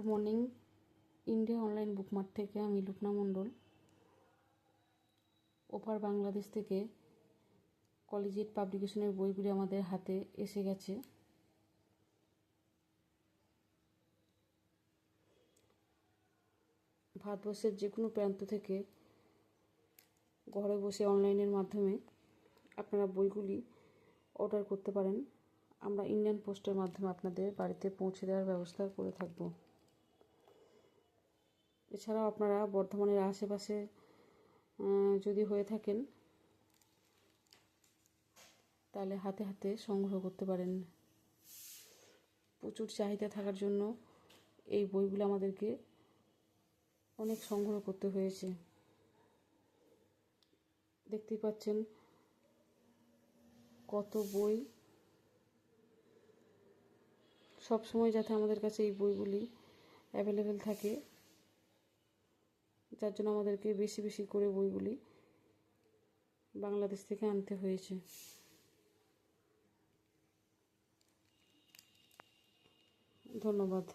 Good morning India online Bookmart থেকে আমি লুকনা মণ্ডল। ওপার বাংলাদেশ থেকে কলেজিয়েট পাবলিকেশনের বইগুলি আমাদের হাতে এসে গেছে। ভারতবর্ষের যে কোনো প্রান্ত থেকে ঘরে বসে অনলাইনের মাধ্যমে আপনারা বইগুলি অর্ডার করতে পারেন। আমরা ইন্ডিয়ান পোস্টের মাধ্যমে আপনাদের বাড়িতে পৌঁছে দেওয়ার ব্যবস্থা করে থাকব। এছাড়াও আপনারা বর্ধমানের আশেপাশে যদি হয়ে থাকেন, তাহলে হাতে হাতে সংগ্রহ করতে পারেন। প্রচুর চাহিদা থাকার জন্য এই বইগুলো আমাদেরকে অনেক সংগ্রহ করতে হয়েছে। দেখতেই পাচ্ছেন কত বই। সব সময় যাতে আমাদের কাছে এই বইগুলি অ্যাভেলেবেল থাকে যার জন্য আমাদেরকে বেশি বেশি করে বইগুলি বাংলাদেশ থেকে আনতে হয়েছে। ধন্যবাদ।